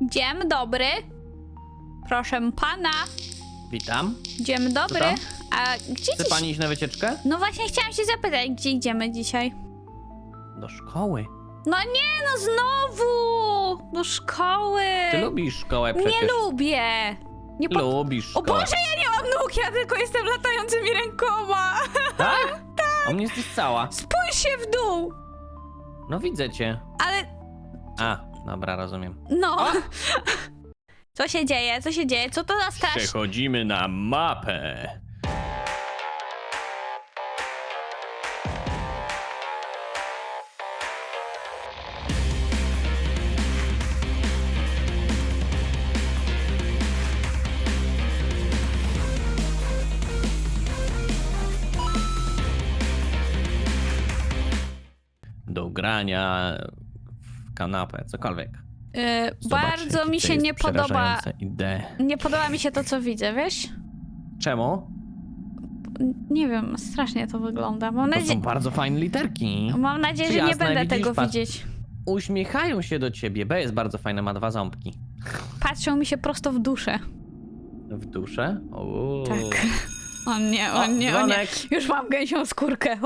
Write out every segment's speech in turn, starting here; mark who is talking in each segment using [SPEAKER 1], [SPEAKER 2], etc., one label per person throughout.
[SPEAKER 1] Dzień dobry. Proszę pana.
[SPEAKER 2] Witam.
[SPEAKER 1] Dzień dobry.
[SPEAKER 2] tam?
[SPEAKER 1] A gdzie
[SPEAKER 2] Chce
[SPEAKER 1] dziś...
[SPEAKER 2] pani iść na wycieczkę?
[SPEAKER 1] No właśnie chciałam się zapytać, gdzie idziemy dzisiaj?
[SPEAKER 2] Do szkoły.
[SPEAKER 1] No nie, no znowu! Do szkoły!
[SPEAKER 2] Ty lubisz szkołę przecież.
[SPEAKER 1] Nie lubię! Nie po...
[SPEAKER 2] Lubisz
[SPEAKER 1] O
[SPEAKER 2] szkołę.
[SPEAKER 1] Boże, ja nie mam nóg, ja tylko jestem latającymi rękoma!
[SPEAKER 2] Tak? A mnie jesteś cała.
[SPEAKER 1] Spójrz się w dół!
[SPEAKER 2] No widzę cię.
[SPEAKER 1] Ale,
[SPEAKER 2] A, dobra, rozumiem.
[SPEAKER 1] no... Co się dzieje? Co się dzieje? Co to za straż?
[SPEAKER 2] Przechodzimy na mapę. Do grania kanapę, cokolwiek.
[SPEAKER 1] Y,
[SPEAKER 2] Zobacz,
[SPEAKER 1] bardzo mi się nie podoba...
[SPEAKER 2] Idee.
[SPEAKER 1] Nie podoba mi się to, co widzę, wiesz?
[SPEAKER 2] Czemu?
[SPEAKER 1] Nie wiem, strasznie to wygląda. Mam,
[SPEAKER 2] To są bardzo fajne literki.
[SPEAKER 1] Mam nadzieję, że nie będę
[SPEAKER 2] widzisz,
[SPEAKER 1] tego widzieć.
[SPEAKER 2] Uśmiechają się do ciebie. B jest bardzo fajna, ma dwa ząbki.
[SPEAKER 1] Patrzą mi się prosto w duszę.
[SPEAKER 2] W duszę? Uuu.
[SPEAKER 1] Tak. O nie, o,
[SPEAKER 2] O,
[SPEAKER 1] nie, o nie. Już mam gęsią skórkę.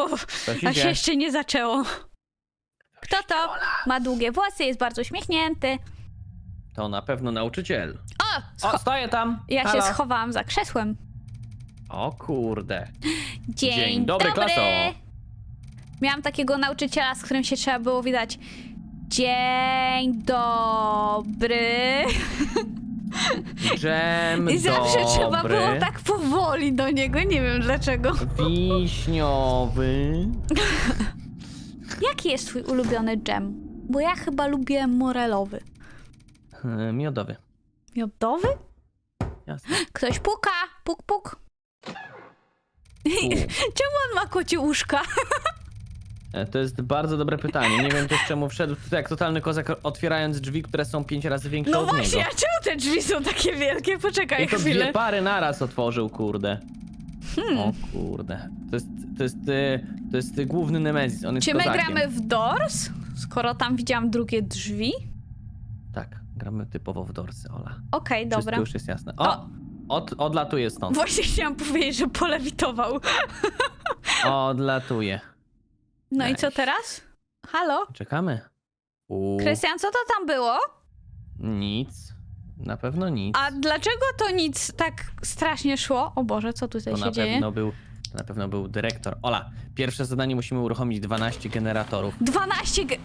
[SPEAKER 2] Się
[SPEAKER 1] a się jeszcze nie zaczęło. Kto to? Ma długie włosy, jest bardzo uśmiechnięty.
[SPEAKER 2] To na pewno nauczyciel.
[SPEAKER 1] O! Scho-
[SPEAKER 2] O, stoję tam!
[SPEAKER 1] ja się
[SPEAKER 2] Halo.
[SPEAKER 1] schowałam za krzesłem.
[SPEAKER 2] O kurde.
[SPEAKER 1] Dzień,
[SPEAKER 2] Dzień dobry, klaso.
[SPEAKER 1] Miałam takiego nauczyciela, z którym się trzeba było widać. Dzień dobry.
[SPEAKER 2] Dżem
[SPEAKER 1] I zawsze
[SPEAKER 2] dobry.
[SPEAKER 1] trzeba było tak powoli do niego, nie wiem dlaczego.
[SPEAKER 2] Wiśniowy.
[SPEAKER 1] Jaki jest twój ulubiony dżem? Bo ja chyba lubię morelowy.
[SPEAKER 2] E, Miodowy.
[SPEAKER 1] Miodowy?
[SPEAKER 2] Jasne.
[SPEAKER 1] Ktoś puka, puk puk.
[SPEAKER 2] U.
[SPEAKER 1] Czemu on ma kocie uszka?
[SPEAKER 2] E, To jest bardzo dobre pytanie. Nie wiem też czemu wszedł tutaj jak totalny kozak otwierając drzwi, które są pięć razy większe
[SPEAKER 1] No
[SPEAKER 2] od
[SPEAKER 1] właśnie,
[SPEAKER 2] niego.
[SPEAKER 1] a czemu te drzwi są takie wielkie? Poczekaj
[SPEAKER 2] I to
[SPEAKER 1] chwilę.
[SPEAKER 2] dwie pary naraz otworzył, kurde.
[SPEAKER 1] Hmm.
[SPEAKER 2] O kurde. To jest, to jest, e, to jest e, główny Nemezis. On jest
[SPEAKER 1] Czy my
[SPEAKER 2] kozakiem.
[SPEAKER 1] gramy w Doors? Skoro tam widziałam drugie drzwi.
[SPEAKER 2] Tak, gramy typowo w dorsy, Ola.
[SPEAKER 1] Okej,
[SPEAKER 2] Wszystko
[SPEAKER 1] dobra.
[SPEAKER 2] już jest jasne. O! Od, odlatuje stąd.
[SPEAKER 1] Właśnie chciałam powiedzieć, że polewitował.
[SPEAKER 2] Odlatuje.
[SPEAKER 1] No i co teraz? Halo?
[SPEAKER 2] Czekamy.
[SPEAKER 1] Krystian, co to tam było?
[SPEAKER 2] Nic. Na pewno nic.
[SPEAKER 1] A dlaczego to nic tak strasznie szło? O Boże, co tutaj
[SPEAKER 2] to
[SPEAKER 1] się
[SPEAKER 2] na
[SPEAKER 1] dzieje?
[SPEAKER 2] pewno był. To na pewno był dyrektor. Ola, pierwsze zadanie musimy uruchomić 12 generatorów.
[SPEAKER 1] 12 ge...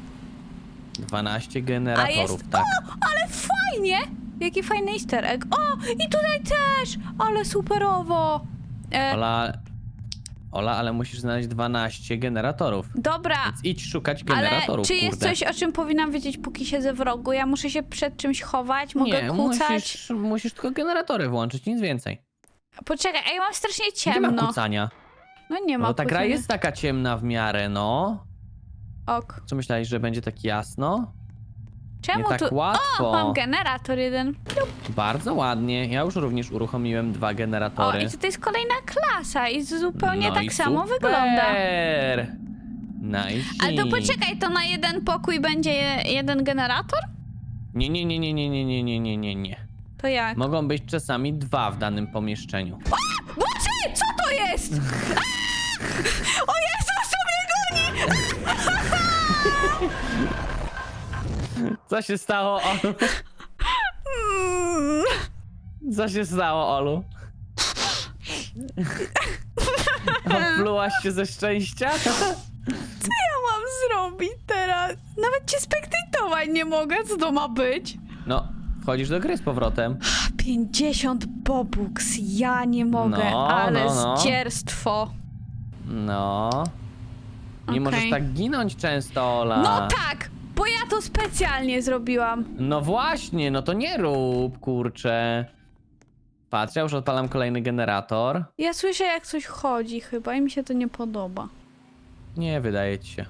[SPEAKER 2] 12 generatorów,
[SPEAKER 1] jest-
[SPEAKER 2] tak.
[SPEAKER 1] Ale fajnie! Jaki fajny easter egg. O, i tutaj też! Ale superowo! E,
[SPEAKER 2] Ola, Ola, ale musisz znaleźć 12 generatorów.
[SPEAKER 1] dobra,
[SPEAKER 2] Więc idź szukać
[SPEAKER 1] ale
[SPEAKER 2] generatorów,
[SPEAKER 1] czy jest
[SPEAKER 2] kurde.
[SPEAKER 1] coś, o czym powinnam wiedzieć, póki siedzę w rogu? Ja muszę się przed czymś chować, mogę
[SPEAKER 2] Nie,
[SPEAKER 1] kucać.
[SPEAKER 2] musisz, musisz tylko generatory włączyć, nic więcej.
[SPEAKER 1] Poczekaj, a ja mam strasznie
[SPEAKER 2] Nie ma
[SPEAKER 1] ciemno.
[SPEAKER 2] kucania.
[SPEAKER 1] No nie ma
[SPEAKER 2] No ta gra
[SPEAKER 1] kucania.
[SPEAKER 2] jest taka ciemna w miarę, no.
[SPEAKER 1] Ok.
[SPEAKER 2] Co myślałeś, że będzie tak jasno?
[SPEAKER 1] Czemu
[SPEAKER 2] Nie tak
[SPEAKER 1] tu...
[SPEAKER 2] łatwo.
[SPEAKER 1] O, mam generator jeden.
[SPEAKER 2] Bardzo ładnie. Ja już również uruchomiłem dwa
[SPEAKER 1] O,
[SPEAKER 2] generatory.
[SPEAKER 1] i tutaj jest kolejna klasa i zupełnie
[SPEAKER 2] no
[SPEAKER 1] tak
[SPEAKER 2] i
[SPEAKER 1] samo
[SPEAKER 2] super.
[SPEAKER 1] wygląda.
[SPEAKER 2] Nice.
[SPEAKER 1] Ale to poczekaj, to na jeden pokój będzie je- jeden generator?
[SPEAKER 2] Nie, nie, nie, nie, nie, nie, nie, nie, nie, nie, nie.
[SPEAKER 1] To jak?
[SPEAKER 2] Mogą być czasami dwa w danym pomieszczeniu.
[SPEAKER 1] Boże, co to jest? A! O Jezus, co mnie goni!
[SPEAKER 2] Co się stało, Olu?
[SPEAKER 1] Mm.
[SPEAKER 2] Co się stało, Olu? Oplułaś się ze szczęścia?
[SPEAKER 1] Co ja mam zrobić teraz? Nawet cię spektytować nie mogę, co to ma być?
[SPEAKER 2] No, wchodzisz do gry z powrotem.
[SPEAKER 1] 50 bobuks, ja nie mogę,
[SPEAKER 2] No,
[SPEAKER 1] ale
[SPEAKER 2] no, no.
[SPEAKER 1] zdzierstwo.
[SPEAKER 2] No. Nie
[SPEAKER 1] Okej.
[SPEAKER 2] możesz tak ginąć często, Ola.
[SPEAKER 1] No tak, bo ja to specjalnie zrobiłam.
[SPEAKER 2] No właśnie, no to nie rób, kurczę. Patrz, ja już odpalam kolejny generator.
[SPEAKER 1] Ja słyszę jak coś chodzi chyba i mi się to nie podoba.
[SPEAKER 2] Nie wydaje ci się.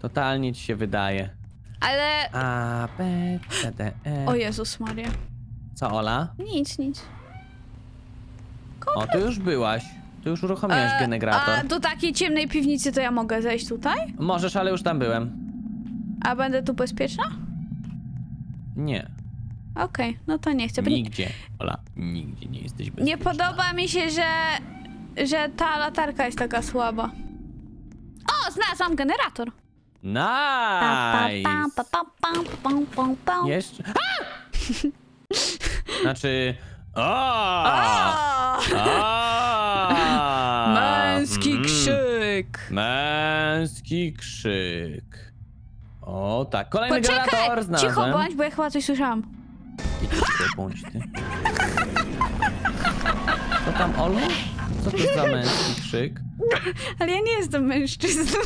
[SPEAKER 2] Totalnie ci się wydaje.
[SPEAKER 1] Ale...
[SPEAKER 2] A, B, C, D, E.
[SPEAKER 1] O Jezus Maria.
[SPEAKER 2] Co, Ola?
[SPEAKER 1] Nic, nic.
[SPEAKER 2] O, tu już byłaś. Tu już uruchomiłaś
[SPEAKER 1] E,
[SPEAKER 2] generator.
[SPEAKER 1] A do takiej ciemnej piwnicy to ja mogę zejść tutaj?
[SPEAKER 2] Możesz, ale już tam byłem.
[SPEAKER 1] A będę tu bezpieczna?
[SPEAKER 2] Nie.
[SPEAKER 1] Okej, no to nie chcę. Bo Nie,
[SPEAKER 2] Nigdzie, Ola, nigdzie nie jesteś bezpieczna.
[SPEAKER 1] nie podoba mi się, że, że ta latarka jest taka słaba. O, znalazłam generator. Pa, pa,
[SPEAKER 2] Nice!
[SPEAKER 1] pa, pa, pa, pa, pa, pa.
[SPEAKER 2] Jeszcze... A! Znaczy... O!
[SPEAKER 1] O!
[SPEAKER 2] A!
[SPEAKER 1] Męski
[SPEAKER 2] Mm.
[SPEAKER 1] krzyk.
[SPEAKER 2] Męski krzyk. O tak, kolejny
[SPEAKER 1] Poczekaj,
[SPEAKER 2] generator znalazłem.
[SPEAKER 1] cicho bądź, bo ja chyba coś słyszałam.
[SPEAKER 2] Cicho bądź ty. Co tam, Olu? Co to za męski krzyk?
[SPEAKER 1] Ale ja nie jestem mężczyzną.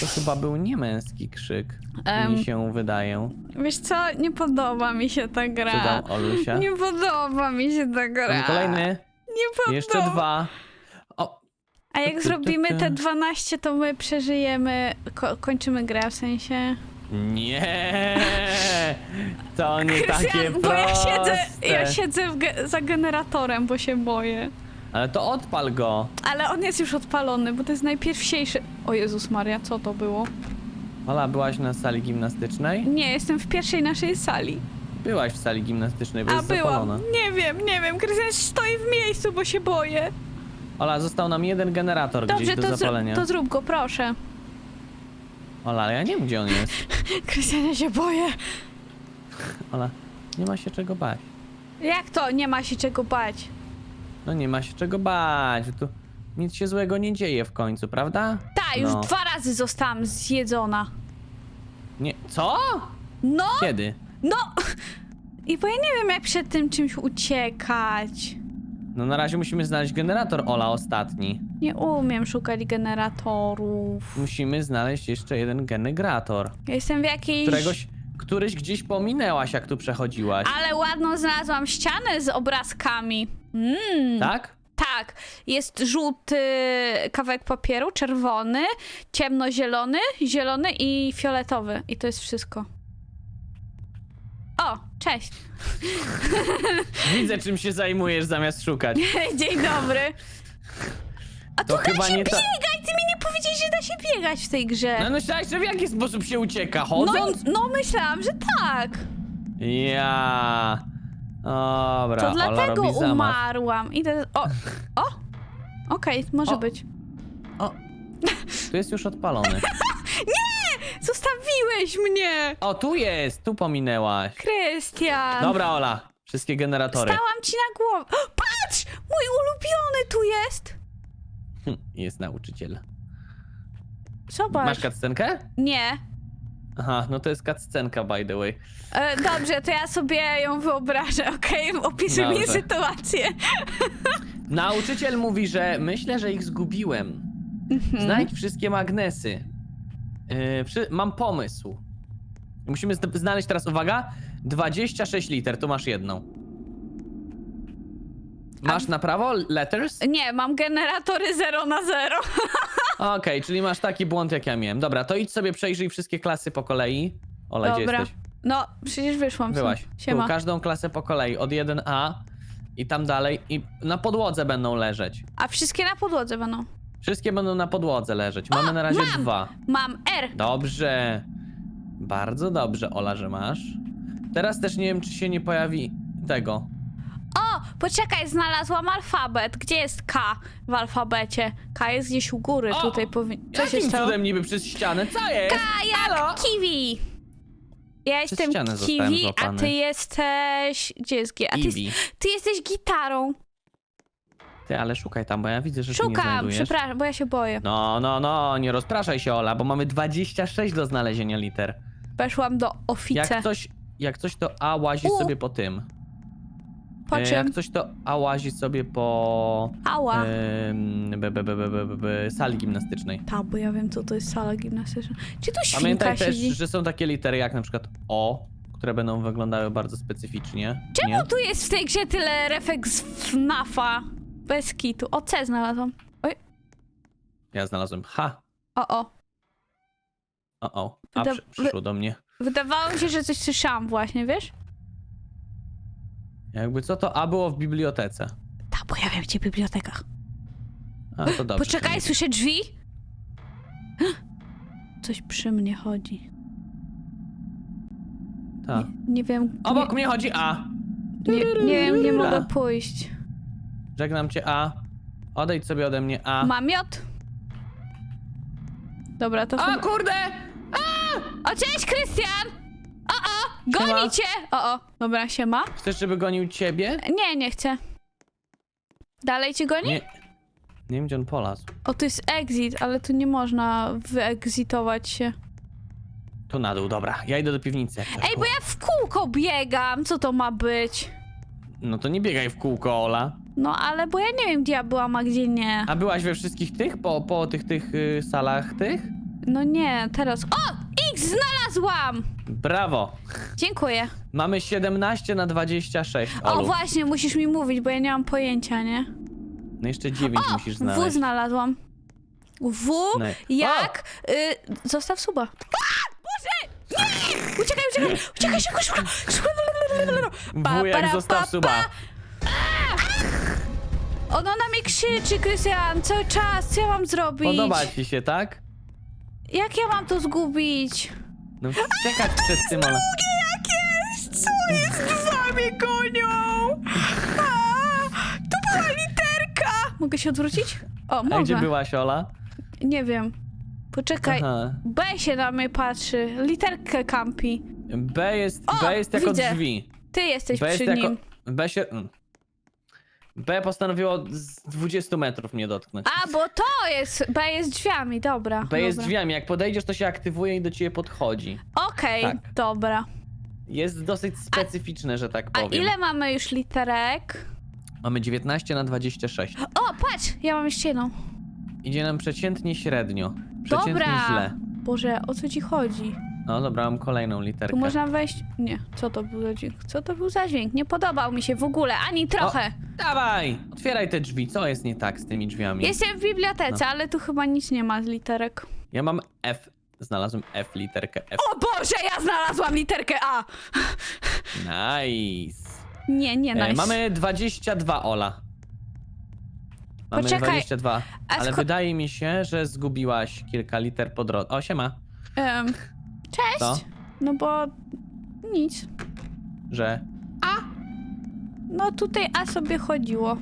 [SPEAKER 2] To chyba był niemęski krzyk.
[SPEAKER 1] Em.
[SPEAKER 2] Mi się wydaje.
[SPEAKER 1] Wiesz co, nie podoba mi się ta
[SPEAKER 2] Co
[SPEAKER 1] gra.
[SPEAKER 2] tam, Olusia?
[SPEAKER 1] Nie podoba mi się ta gra.
[SPEAKER 2] Tam kolejny.
[SPEAKER 1] Nie podoba.
[SPEAKER 2] Jeszcze dwa.
[SPEAKER 1] A jak zrobimy te 12, to my przeżyjemy, ko kończymy grę w sensie.
[SPEAKER 2] nie! To nie takie
[SPEAKER 1] Krystian, bo ja siedzę, ja siedzę w ge za generatorem, bo się boję.
[SPEAKER 2] Ale to odpal go.
[SPEAKER 1] Ale on jest już odpalony, bo to jest najpierwsiejszy. O Jezus Maria, co to było?
[SPEAKER 2] Ola, byłaś na sali gimnastycznej?
[SPEAKER 1] Nie, jestem w pierwszej naszej sali.
[SPEAKER 2] Byłaś w sali gimnastycznej, bo
[SPEAKER 1] A
[SPEAKER 2] jest
[SPEAKER 1] byłam.
[SPEAKER 2] zapalona.
[SPEAKER 1] Nie wiem, nie wiem. Krystian stoi w miejscu, bo się boję.
[SPEAKER 2] Ola, został nam jeden generator
[SPEAKER 1] Dobrze,
[SPEAKER 2] gdzieś do
[SPEAKER 1] to,
[SPEAKER 2] zapalenia.
[SPEAKER 1] zrób, to zrób go, proszę.
[SPEAKER 2] Ola, ale ja nie wiem, gdzie on jest.
[SPEAKER 1] Krystian, ja się boję.
[SPEAKER 2] Ola, nie ma się czego bać.
[SPEAKER 1] Jak to? Nie ma się czego bać.
[SPEAKER 2] No nie ma się czego bać. Tu nic się złego nie dzieje w końcu, prawda?
[SPEAKER 1] Ta, już
[SPEAKER 2] no.
[SPEAKER 1] dwa razy zostałam zjedzona.
[SPEAKER 2] Nie. Co?
[SPEAKER 1] No,
[SPEAKER 2] Kiedy?
[SPEAKER 1] no. I bo ja nie wiem, jak przed tym czymś uciekać.
[SPEAKER 2] No na razie musimy znaleźć generator Ola ostatni.
[SPEAKER 1] Nie umiem szukać generatorów.
[SPEAKER 2] Musimy znaleźć jeszcze jeden generator.
[SPEAKER 1] Ja jestem w jakiejś...
[SPEAKER 2] Któregoś, któryś gdzieś pominęłaś, jak tu przechodziłaś.
[SPEAKER 1] Ale ładną znalazłam ścianę z obrazkami. Mm.
[SPEAKER 2] Tak?
[SPEAKER 1] Tak, jest żółty kawałek papieru, czerwony, ciemnozielony, zielony i fioletowy. I to jest wszystko. O, cześć.
[SPEAKER 2] Widzę, czym się zajmujesz zamiast szukać.
[SPEAKER 1] Dzień dobry. A
[SPEAKER 2] To
[SPEAKER 1] tu da
[SPEAKER 2] chyba
[SPEAKER 1] się
[SPEAKER 2] nie ta-
[SPEAKER 1] biegać! Ty mi nie powiedziałeś, że da się biegać w tej grze.
[SPEAKER 2] No myślałeś, że w jaki sposób się ucieka?
[SPEAKER 1] No,
[SPEAKER 2] Chodząc?
[SPEAKER 1] no myślałam, że tak.
[SPEAKER 2] Ja. Dobra,
[SPEAKER 1] To
[SPEAKER 2] Ola
[SPEAKER 1] dlatego
[SPEAKER 2] robi zamach.
[SPEAKER 1] umarłam. Idę. O! O! Okej, może
[SPEAKER 2] O.
[SPEAKER 1] być.
[SPEAKER 2] O, tu jest już odpalony.
[SPEAKER 1] Zostawiłeś mnie!
[SPEAKER 2] O, tu jest, tu pominęłaś.
[SPEAKER 1] Krystian!
[SPEAKER 2] Dobra, Ola, wszystkie generatory.
[SPEAKER 1] Stałam ci na głowę. O, Patrz! Mój ulubiony tu jest!
[SPEAKER 2] Hm, Jest nauczyciel.
[SPEAKER 1] Zobacz.
[SPEAKER 2] Masz cutscenkę?
[SPEAKER 1] Nie.
[SPEAKER 2] Aha, no to jest cutscenka, by the way.
[SPEAKER 1] E, dobrze, to ja sobie ją wyobrażę, okej? Opisuj mi
[SPEAKER 2] Dobrze.
[SPEAKER 1] sytuację.
[SPEAKER 2] Nauczyciel mówi, że myślę, że ich zgubiłem.
[SPEAKER 1] Mhm.
[SPEAKER 2] Znajdź wszystkie magnesy. Yy, przy... Mam pomysł. Musimy zd- znaleźć teraz, uwaga, 26 liter, tu masz jedną. Masz na prawo letters?
[SPEAKER 1] Nie, mam generatory 0 na 0.
[SPEAKER 2] Okej, czyli masz taki błąd jak ja miałem. Dobra, to idź sobie przejrzyj wszystkie klasy po kolei. Ola, gdzie
[SPEAKER 1] Dobra.
[SPEAKER 2] jesteś?
[SPEAKER 1] No, przecież wyszłam.
[SPEAKER 2] Byłaś.
[SPEAKER 1] stąd.
[SPEAKER 2] Tu,
[SPEAKER 1] Siema.
[SPEAKER 2] każdą klasę po kolei, od 1A i tam dalej i na podłodze będą leżeć.
[SPEAKER 1] A wszystkie na podłodze będą.
[SPEAKER 2] Wszystkie będą na podłodze leżeć. Mamy na razie
[SPEAKER 1] mam!
[SPEAKER 2] dwa.
[SPEAKER 1] Mam R.
[SPEAKER 2] Dobrze. Bardzo dobrze, Ola, że masz. Teraz też nie wiem, czy się nie pojawi tego.
[SPEAKER 1] O, poczekaj, znalazłam alfabet. Gdzie jest K w alfabecie? K jest gdzieś u góry,
[SPEAKER 2] O!
[SPEAKER 1] tutaj powinien... Co się
[SPEAKER 2] Jakim
[SPEAKER 1] stało?
[SPEAKER 2] cudem niby przez ścianę? Co jest?
[SPEAKER 1] K jak
[SPEAKER 2] Halo?
[SPEAKER 1] kiwi. Ja jestem
[SPEAKER 2] ścianę zostałem
[SPEAKER 1] kiwi, a
[SPEAKER 2] złapany.
[SPEAKER 1] ty jesteś... Gdzie jest G? A ty,
[SPEAKER 2] Kiwi.
[SPEAKER 1] ty jesteś gitarą.
[SPEAKER 2] Ty, ale szukaj tam, bo ja widzę, że ty nie
[SPEAKER 1] Szukam,
[SPEAKER 2] znajdujesz.
[SPEAKER 1] przepraszam, bo ja się boję.
[SPEAKER 2] No, no, no, nie rozpraszaj się, Ola, bo mamy 26 do znalezienia liter.
[SPEAKER 1] Weszłam do ofice.
[SPEAKER 2] Jak coś, jak coś to A łazi
[SPEAKER 1] U.
[SPEAKER 2] sobie po tym.
[SPEAKER 1] Po
[SPEAKER 2] E,
[SPEAKER 1] czym?
[SPEAKER 2] Jak coś to A łazi sobie po
[SPEAKER 1] Ała.
[SPEAKER 2] em, be, be, be, be, be, be, be, sali gimnastycznej.
[SPEAKER 1] Ta, bo ja wiem, co to jest sala gimnastyczna. Czy tu świnka
[SPEAKER 2] Pamiętaj też,
[SPEAKER 1] siedzi?
[SPEAKER 2] że są takie litery jak na przykład O, które będą wyglądały bardzo specyficznie.
[SPEAKER 1] Czemu
[SPEAKER 2] nie?
[SPEAKER 1] tu jest w tej grze tyle refek z FNAFa? Bez kitu. O, C znalazłam. Oj,
[SPEAKER 2] Ja znalazłem H.
[SPEAKER 1] o, o.
[SPEAKER 2] O, o. A
[SPEAKER 1] Wyda-
[SPEAKER 2] przy, przyszło do mnie.
[SPEAKER 1] Wydawało mi się, że coś słyszałam właśnie, wiesz?
[SPEAKER 2] Jakby co to A było w bibliotece.
[SPEAKER 1] Ta, pojawiam się w bibliotekach.
[SPEAKER 2] A, to dobrze.
[SPEAKER 1] Poczekaj, słyszę drzwi? Coś przy mnie chodzi.
[SPEAKER 2] Tak.
[SPEAKER 1] Nie, nie wiem.
[SPEAKER 2] Obok mnie chodzi A.
[SPEAKER 1] Nie, nie, nie
[SPEAKER 2] Ra.
[SPEAKER 1] mogę pójść.
[SPEAKER 2] Żegnam cię A. Odejdź sobie ode mnie A.
[SPEAKER 1] Mam miot? Dobra, to chyba...
[SPEAKER 2] kurde!
[SPEAKER 1] O, cześć, Krystian! O, o, goni
[SPEAKER 2] Siema.
[SPEAKER 1] cię! O, o, dobra, siema.
[SPEAKER 2] Chcesz, żeby gonił ciebie?
[SPEAKER 1] Nie, nie chcę. Dalej cię goni?
[SPEAKER 2] Nie. Nie wiem, gdzie on polazł.
[SPEAKER 1] O, to jest exit, ale tu nie można wyexitować się.
[SPEAKER 2] Tu na dół, dobra. Ja idę do piwnicy. jak coś
[SPEAKER 1] Ej, bo ja w kółko biegam, co to ma być?
[SPEAKER 2] No to nie biegaj w kółko, Ola.
[SPEAKER 1] No, ale bo ja nie wiem, gdzie ja byłam, a gdzie nie.
[SPEAKER 2] A byłaś we wszystkich tych? Po, po tych, tych y, salach tych?
[SPEAKER 1] No nie, teraz... O! X znalazłam!
[SPEAKER 2] Brawo.
[SPEAKER 1] Dziękuję.
[SPEAKER 2] Mamy 17 na 26,
[SPEAKER 1] O,
[SPEAKER 2] Olu.
[SPEAKER 1] właśnie, musisz mi mówić, bo ja nie mam pojęcia, nie?
[SPEAKER 2] No jeszcze 9
[SPEAKER 1] O,
[SPEAKER 2] musisz
[SPEAKER 1] W
[SPEAKER 2] znaleźć.
[SPEAKER 1] znalazłam. W
[SPEAKER 2] No.
[SPEAKER 1] jak... Y, zostaw suba. A, Boże! Nie! Uciekaj, uciekaj! Uciekaj, szybko, szybko! szybko. Pa,
[SPEAKER 2] Wujek,
[SPEAKER 1] para,
[SPEAKER 2] zostaw
[SPEAKER 1] pa,
[SPEAKER 2] suba.
[SPEAKER 1] pa. Ona na mnie krzyczy, Krystian, cały czas. Co ja mam zrobić?
[SPEAKER 2] Podoba ci się, tak?
[SPEAKER 1] Jak ja mam to zgubić?
[SPEAKER 2] No czekać przed tym, Ola.
[SPEAKER 1] jakieś! Co jest? Dwa mnie gonią! A, to była literka! Mogę się odwrócić? O,
[SPEAKER 2] A
[SPEAKER 1] mogę.
[SPEAKER 2] gdzie byłaś, Ola?
[SPEAKER 1] Nie wiem. Poczekaj.
[SPEAKER 2] Aha.
[SPEAKER 1] B się na mnie patrzy. Literkę kampi.
[SPEAKER 2] B jest,
[SPEAKER 1] O,
[SPEAKER 2] B jest jako
[SPEAKER 1] widzę.
[SPEAKER 2] drzwi.
[SPEAKER 1] Ty jesteś
[SPEAKER 2] B jest
[SPEAKER 1] przy
[SPEAKER 2] jako...
[SPEAKER 1] nim.
[SPEAKER 2] B się... mm. B postanowiło z 20 metrów mnie dotknąć.
[SPEAKER 1] A, bo to jest. B jest drzwiami, dobra.
[SPEAKER 2] B jest
[SPEAKER 1] dobra.
[SPEAKER 2] drzwiami, jak podejdziesz, to się aktywuje i do ciebie podchodzi.
[SPEAKER 1] Okej,
[SPEAKER 2] Tak.
[SPEAKER 1] dobra.
[SPEAKER 2] Jest dosyć specyficzne, że tak
[SPEAKER 1] A
[SPEAKER 2] powiem.
[SPEAKER 1] ile mamy już literek?
[SPEAKER 2] Mamy 19 na 26.
[SPEAKER 1] O, patrz! Ja mam jeszcze jedną.
[SPEAKER 2] Idzie nam przeciętnie średnio. Przeciętnie
[SPEAKER 1] Dobra.
[SPEAKER 2] źle.
[SPEAKER 1] Boże, o co ci chodzi?
[SPEAKER 2] No dobra, mam kolejną literkę.
[SPEAKER 1] Tu można wejść. Nie, co to był za dźwięk? Co to był za dźwięk? Nie podobał mi się w ogóle, ani trochę.
[SPEAKER 2] Dawaj! Otwieraj te drzwi, co jest nie tak z tymi drzwiami?
[SPEAKER 1] Jestem w bibliotece, ale tu chyba nic nie ma z literek.
[SPEAKER 2] Ja mam F. Znalazłem F, literkę F.
[SPEAKER 1] O Boże, ja znalazłam literkę A!
[SPEAKER 2] Nice.
[SPEAKER 1] Nie, nie,
[SPEAKER 2] E,
[SPEAKER 1] nice.
[SPEAKER 2] mamy 22, Ola. Mamy
[SPEAKER 1] Poczekaj,
[SPEAKER 2] 22,
[SPEAKER 1] a
[SPEAKER 2] ale
[SPEAKER 1] sko-
[SPEAKER 2] wydaje mi się, że zgubiłaś kilka liter po drodze. O, siema.
[SPEAKER 1] Em, cześć!
[SPEAKER 2] Co?
[SPEAKER 1] No bo nic.
[SPEAKER 2] Że
[SPEAKER 1] No tutaj A sobie chodziło.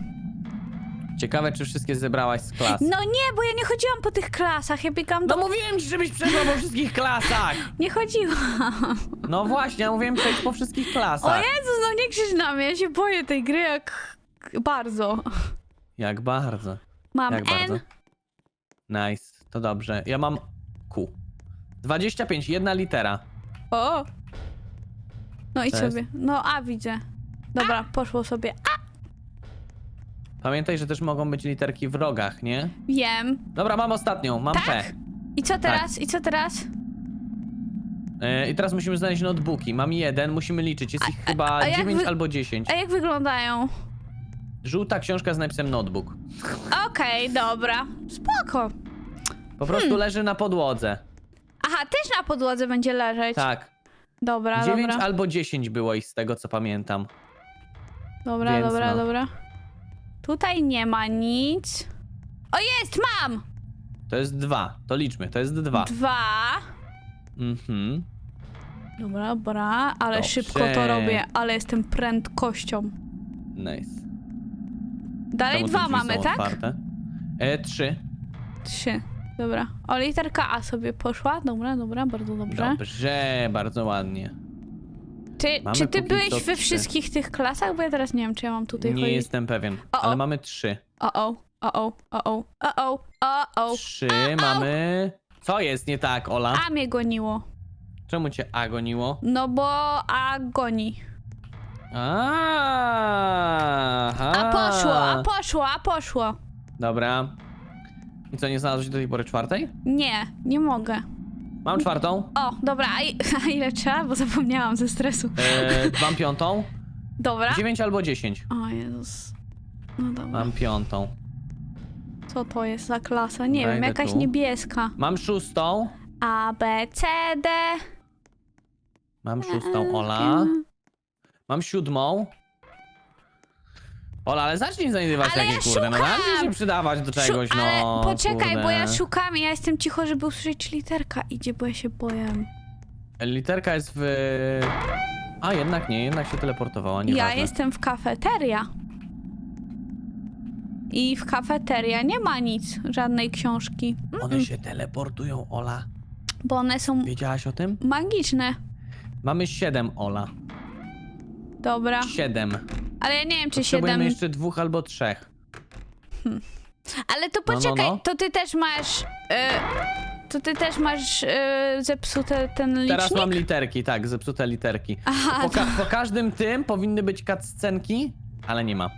[SPEAKER 2] ciekawe, czy wszystkie zebrałaś z klas.
[SPEAKER 1] No nie, bo ja nie chodziłam po tych klasach, ja biegam do...
[SPEAKER 2] No mówiłem ci, żebyś przeszła po wszystkich klasach!
[SPEAKER 1] Nie chodziłam.
[SPEAKER 2] No właśnie, ja mówiłem przejść po wszystkich
[SPEAKER 1] O
[SPEAKER 2] klasach.
[SPEAKER 1] Jezus, no nie krzycz na mnie, ja się boję tej gry jak... Bardzo.
[SPEAKER 2] Jak bardzo.
[SPEAKER 1] Mam
[SPEAKER 2] Jak
[SPEAKER 1] N.
[SPEAKER 2] bardzo. Nice, to dobrze. Ja mam Q. 25, jedna litera.
[SPEAKER 1] O! No i sobie. No A widzę. Dobra, poszło sobie. A!
[SPEAKER 2] Pamiętaj, że też mogą być literki w rogach, nie?
[SPEAKER 1] Wiem.
[SPEAKER 2] Dobra, mam ostatnią, mam
[SPEAKER 1] Tak?
[SPEAKER 2] P.
[SPEAKER 1] I co teraz? I co teraz?
[SPEAKER 2] Yy, I teraz musimy znaleźć notebooki. Mam jeden, musimy liczyć. Jest ich chyba
[SPEAKER 1] a jak
[SPEAKER 2] 9
[SPEAKER 1] wy-
[SPEAKER 2] albo 10.
[SPEAKER 1] A jak wyglądają?
[SPEAKER 2] Żółta książka z napisem notebook.
[SPEAKER 1] Okej, dobra. Spoko.
[SPEAKER 2] Po prostu
[SPEAKER 1] Hmm.
[SPEAKER 2] leży na podłodze.
[SPEAKER 1] Aha, też na podłodze będzie leżeć.
[SPEAKER 2] Tak.
[SPEAKER 1] Dobra,
[SPEAKER 2] 9
[SPEAKER 1] dobra.
[SPEAKER 2] albo 10 było ich z tego, co pamiętam.
[SPEAKER 1] Dobra,
[SPEAKER 2] Więc
[SPEAKER 1] dobra,
[SPEAKER 2] no.
[SPEAKER 1] dobra. Tutaj nie ma nic. O, jest, mam!
[SPEAKER 2] To jest dwa. To liczmy, to jest dwa.
[SPEAKER 1] Dwa.
[SPEAKER 2] Mhm.
[SPEAKER 1] Dobra, dobra, ale
[SPEAKER 2] Dobrze.
[SPEAKER 1] szybko to robię, ale jestem prędkością.
[SPEAKER 2] Nice.
[SPEAKER 1] Dalej
[SPEAKER 2] Czemu te
[SPEAKER 1] dwa
[SPEAKER 2] drzwi
[SPEAKER 1] mamy,
[SPEAKER 2] są
[SPEAKER 1] tak?
[SPEAKER 2] Otwarte? E, trzy.
[SPEAKER 1] Trzy. Dobra. O, literka A sobie poszła. Dobra, dobra, bardzo dobrze.
[SPEAKER 2] Dobrze, bardzo ładnie.
[SPEAKER 1] Ty,
[SPEAKER 2] Mamy
[SPEAKER 1] czy ty
[SPEAKER 2] póki
[SPEAKER 1] byłeś
[SPEAKER 2] co
[SPEAKER 1] we
[SPEAKER 2] trzy.
[SPEAKER 1] wszystkich tych klasach? Bo ja teraz nie wiem, czy ja mam tutaj
[SPEAKER 2] Nie
[SPEAKER 1] chodzić.
[SPEAKER 2] jestem pewien,
[SPEAKER 1] O, o.
[SPEAKER 2] ale mamy trzy.
[SPEAKER 1] O, o, o, o, o, o, o, o, o.
[SPEAKER 2] Trzy mamy... Co jest nie tak, Ola?
[SPEAKER 1] A mnie goniło.
[SPEAKER 2] Czemu cię A goniło?
[SPEAKER 1] No bo A goni.
[SPEAKER 2] Aha.
[SPEAKER 1] A poszło, a poszło, a poszło.
[SPEAKER 2] Dobra. I co, nie znalazłeś do tej pory czwartej?
[SPEAKER 1] Nie, nie mogę.
[SPEAKER 2] Mam czwartą.
[SPEAKER 1] O, dobra, a, i, a ile trzeba? Bo zapomniałam ze stresu.
[SPEAKER 2] E, mam piątą.
[SPEAKER 1] Dobra.
[SPEAKER 2] Dziewięć albo dziesięć.
[SPEAKER 1] O Jezus. No dobra.
[SPEAKER 2] Mam piątą.
[SPEAKER 1] Co to jest za klasa? Nie wiem, jakaś
[SPEAKER 2] tu.
[SPEAKER 1] niebieska.
[SPEAKER 2] Mam szóstą.
[SPEAKER 1] A, B, C, D.
[SPEAKER 2] Mam szóstą, Ola. Mam siódmą. Ola, ale zacznij znajdywać
[SPEAKER 1] Ale
[SPEAKER 2] takie
[SPEAKER 1] ja
[SPEAKER 2] kurde, no
[SPEAKER 1] szukam!
[SPEAKER 2] zacznij się przydawać do czegoś,
[SPEAKER 1] Szu- ale
[SPEAKER 2] no.
[SPEAKER 1] poczekaj,
[SPEAKER 2] kurde.
[SPEAKER 1] bo ja szukam i ja jestem cicho, żeby usłyszeć czy literka idzie, bo ja się boję.
[SPEAKER 2] Literka jest w... A, jednak nie, jednak się teleportowała, nie
[SPEAKER 1] Ja jestem w kafeteria. I w kafeteria nie ma nic, żadnej książki.
[SPEAKER 2] One się teleportują, Ola.
[SPEAKER 1] Bo one są
[SPEAKER 2] Wiedziałaś o tym?
[SPEAKER 1] magiczne.
[SPEAKER 2] Mamy 7, Ola.
[SPEAKER 1] Dobra.
[SPEAKER 2] 7.
[SPEAKER 1] Ale ja nie wiem, czy
[SPEAKER 2] Potrzebujemy
[SPEAKER 1] siedem.
[SPEAKER 2] jeszcze dwóch albo trzech.
[SPEAKER 1] Ale to
[SPEAKER 2] No, no,
[SPEAKER 1] poczekaj,
[SPEAKER 2] no.
[SPEAKER 1] to ty też masz. E, to ty też masz e, zepsute ten licznik?
[SPEAKER 2] Teraz mam literki, tak, zepsute literki.
[SPEAKER 1] Aha,
[SPEAKER 2] Po, ka po każdym tym powinny być cutscenki, ale nie ma.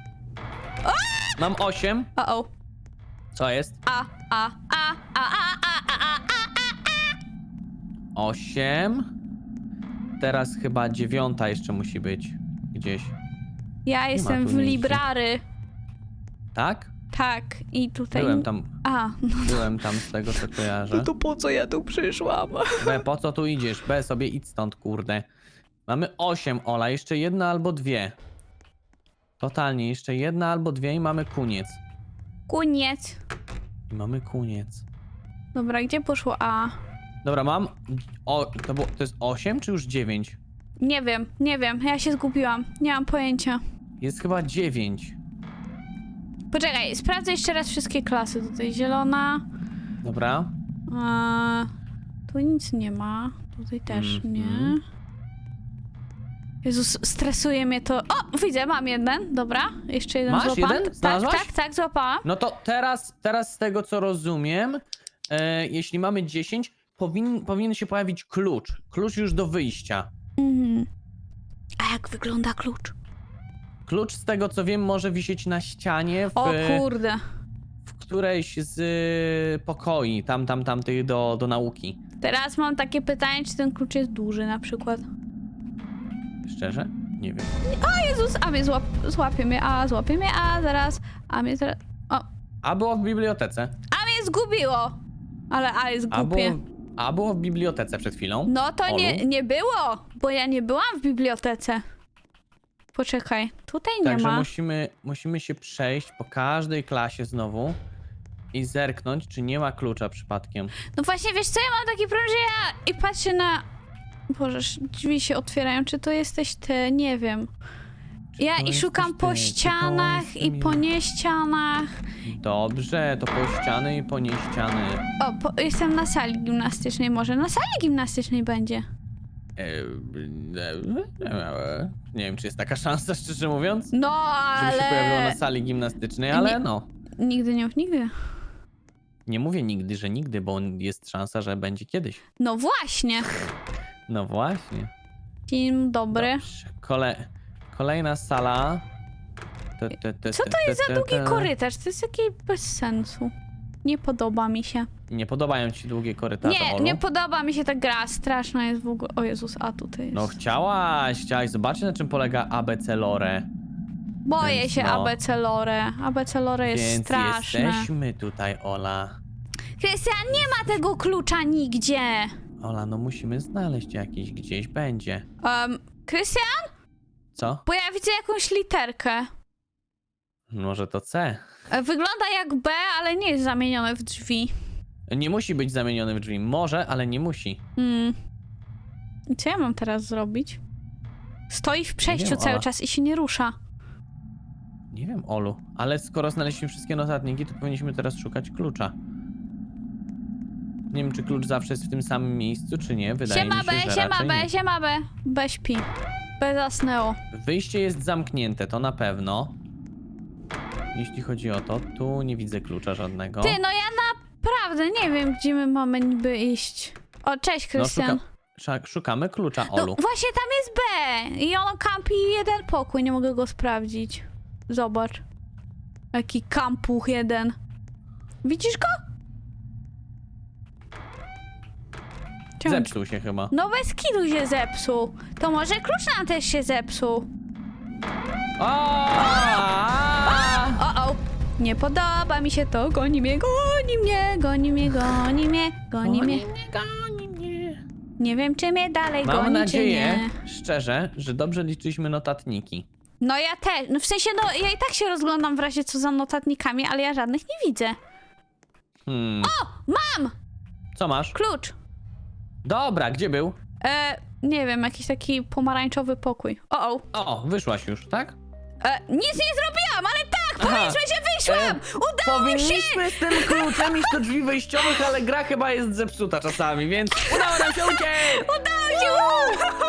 [SPEAKER 2] Mam 8.
[SPEAKER 1] o, o.
[SPEAKER 2] Co jest?
[SPEAKER 1] A, a, a, a, a, a, a, a, a.
[SPEAKER 2] 8. Teraz chyba dziewiąta jeszcze musi być gdzieś.
[SPEAKER 1] Ja jestem
[SPEAKER 2] tu
[SPEAKER 1] w. Library.
[SPEAKER 2] Tak?
[SPEAKER 1] Tak, i tutaj.
[SPEAKER 2] Byłem tam,
[SPEAKER 1] A, no
[SPEAKER 2] byłem tam z tego co kojarzę.
[SPEAKER 1] to po co ja tu przyszłam?
[SPEAKER 2] B, po co tu idziesz? B, sobie idź stąd, kurde. Mamy 8, Ola, jeszcze jedna albo dwie. Totalnie, jeszcze jedna albo dwie i mamy koniec.
[SPEAKER 1] Koniec.
[SPEAKER 2] I mamy koniec.
[SPEAKER 1] Dobra, gdzie poszło A?
[SPEAKER 2] Dobra, mam. O, to, było, to jest 8 czy już 9?
[SPEAKER 1] Nie wiem, nie wiem, ja się zgubiłam. Nie mam pojęcia.
[SPEAKER 2] Jest chyba 9.
[SPEAKER 1] Poczekaj, sprawdzę jeszcze raz wszystkie klasy. Tutaj zielona.
[SPEAKER 2] Dobra.
[SPEAKER 1] A, tu nic nie ma. Tutaj też
[SPEAKER 2] Mhm.
[SPEAKER 1] nie. Jezus, stresuje mnie to. O, widzę, mam jeden. Dobra, jeszcze jeden
[SPEAKER 2] Masz
[SPEAKER 1] złapałam.
[SPEAKER 2] jeden?
[SPEAKER 1] Tak,
[SPEAKER 2] Znalazłaś?
[SPEAKER 1] tak, tak, złapałam.
[SPEAKER 2] No to teraz, teraz z tego co rozumiem, e, jeśli mamy 10, powin, powinien się pojawić klucz. Klucz już do wyjścia.
[SPEAKER 1] A jak wygląda klucz?
[SPEAKER 2] Klucz z tego co wiem może wisieć na ścianie w,
[SPEAKER 1] O kurde.
[SPEAKER 2] w którejś z y, pokoi, tam, tam, tam tych do, do nauki.
[SPEAKER 1] Teraz mam takie pytanie, czy ten klucz jest duży na przykład.
[SPEAKER 2] Szczerze? Nie wiem.
[SPEAKER 1] O Jezus, a mnie złap, złapie mnie, a złapie mnie, a zaraz, a mnie zaraz,
[SPEAKER 2] A było w bibliotece.
[SPEAKER 1] a mnie zgubiło. Ale a jest
[SPEAKER 2] A było,
[SPEAKER 1] głupie.
[SPEAKER 2] A było w bibliotece przed chwilą.
[SPEAKER 1] No to
[SPEAKER 2] Olu?
[SPEAKER 1] nie, nie było, bo ja nie byłam w bibliotece. Poczekaj, tutaj nie
[SPEAKER 2] Także
[SPEAKER 1] ma.
[SPEAKER 2] musimy, musimy się przejść po każdej klasie znowu i zerknąć, czy nie ma klucza przypadkiem.
[SPEAKER 1] No właśnie, wiesz co, ja mam taki problem, że ja i patrzę na... Boże, drzwi się otwierają, czy to jesteś ty? Nie wiem. Ja i szukam po ścianach i po
[SPEAKER 2] ja?
[SPEAKER 1] nie ścianach.
[SPEAKER 2] Dobrze, to po ściany i po nie ściany.
[SPEAKER 1] O, po, jestem na sali gimnastycznej, może na sali gimnastycznej będzie.
[SPEAKER 2] E, e, e, Nie wiem, czy jest taka szansa, szczerze mówiąc,
[SPEAKER 1] No,
[SPEAKER 2] żeby się pojawiło
[SPEAKER 1] ale...
[SPEAKER 2] na sali gimnastycznej, ale no.
[SPEAKER 1] Nigdy nie mów nigdy.
[SPEAKER 2] Nie mówię nigdy, że nigdy, bo jest szansa, że będzie kiedyś.
[SPEAKER 1] No właśnie.
[SPEAKER 2] No właśnie.
[SPEAKER 1] Dzień dobry.
[SPEAKER 2] Dobrze. Kole... Kolejna sala. Te, te, te,
[SPEAKER 1] Co
[SPEAKER 2] te,
[SPEAKER 1] to jest
[SPEAKER 2] te,
[SPEAKER 1] za długi
[SPEAKER 2] te.
[SPEAKER 1] korytarz? To jest takie bez sensu. Nie podoba mi się.
[SPEAKER 2] Nie podobają ci długie korytarze,
[SPEAKER 1] Nie,
[SPEAKER 2] Olu?
[SPEAKER 1] nie podoba mi się ta gra. Straszna jest w ogóle. O Jezus, a tutaj jest.
[SPEAKER 2] No chciałaś, chciałaś zobaczyć na czym polega ABC Lore.
[SPEAKER 1] Boję
[SPEAKER 2] więc
[SPEAKER 1] się
[SPEAKER 2] no.
[SPEAKER 1] ABC Lore. ABC Lore jest
[SPEAKER 2] Więc
[SPEAKER 1] straszne.
[SPEAKER 2] jesteśmy tutaj, Ola.
[SPEAKER 1] Krystian, nie ma tego klucza nigdzie.
[SPEAKER 2] Ola, no musimy znaleźć jakiś, gdzieś będzie.
[SPEAKER 1] Um, Krystian?
[SPEAKER 2] Co?
[SPEAKER 1] Bo ja widzę jakąś literkę.
[SPEAKER 2] Może to C.
[SPEAKER 1] E, Wygląda jak B, ale nie jest zamienione w drzwi.
[SPEAKER 2] Nie musi być zamieniony w drzwi. Może, ale nie musi.
[SPEAKER 1] Hmm. I co ja mam teraz zrobić? Stoi w przejściu
[SPEAKER 2] wiem,
[SPEAKER 1] cały
[SPEAKER 2] Ola.
[SPEAKER 1] czas i się nie rusza.
[SPEAKER 2] Nie wiem, Olu. Ale skoro znaleźliśmy wszystkie notatniki, to powinniśmy teraz szukać klucza. Nie wiem, czy klucz zawsze jest w tym samym miejscu, czy nie. Wydaje
[SPEAKER 1] Siema
[SPEAKER 2] mi się,
[SPEAKER 1] B,
[SPEAKER 2] że
[SPEAKER 1] siema
[SPEAKER 2] raczej
[SPEAKER 1] B,
[SPEAKER 2] nie.
[SPEAKER 1] siema B. B śpi. B zasnęło.
[SPEAKER 2] Wyjście jest zamknięte, to na pewno. Jeśli chodzi o to, tu nie widzę klucza żadnego.
[SPEAKER 1] Ty, no ja naprawdę nie wiem, gdzie my mamy niby iść. O, cześć,
[SPEAKER 2] no,
[SPEAKER 1] Krystian.
[SPEAKER 2] szuka... sza- szukamy klucza,
[SPEAKER 1] No
[SPEAKER 2] Olu.
[SPEAKER 1] właśnie tam jest B i on kampi jeden pokój, nie mogę go sprawdzić. Zobacz. Jaki kampuch jeden. Widzisz go? Czemu-
[SPEAKER 2] Zepsuł się chyba.
[SPEAKER 1] No bez kidu się zepsuł. To może klucz nam też się zepsuł.
[SPEAKER 2] O!
[SPEAKER 1] O, o. Nie podoba mi się to. Goni mnie, goni mnie, goni mnie, goni mnie, goni mnie.
[SPEAKER 2] goni mnie.
[SPEAKER 1] Nie wiem, czy mnie dalej
[SPEAKER 2] Mam
[SPEAKER 1] goni,
[SPEAKER 2] nadzieję,
[SPEAKER 1] czy nie.
[SPEAKER 2] szczerze, że dobrze liczyliśmy notatniki.
[SPEAKER 1] No ja też. No w sensie, no ja i tak się rozglądam w razie co za notatnikami, ale ja żadnych nie widzę.
[SPEAKER 2] Hmm.
[SPEAKER 1] Mam!
[SPEAKER 2] Co masz?
[SPEAKER 1] Klucz.
[SPEAKER 2] Dobra, gdzie był?
[SPEAKER 1] E, nie wiem, jakiś taki pomarańczowy pokój. O, o.
[SPEAKER 2] O, wyszłaś już, tak?
[SPEAKER 1] E, nic nie zrobiłam, ale tak,
[SPEAKER 2] Aha.
[SPEAKER 1] powiedzmy, że wyszłam!
[SPEAKER 2] E,
[SPEAKER 1] Udało mi się!
[SPEAKER 2] Powinniśmy z tym kluczem iść do drzwi wejściowych, ale gra chyba jest zepsuta czasami, więc udało nam się uciec!
[SPEAKER 1] Udało się!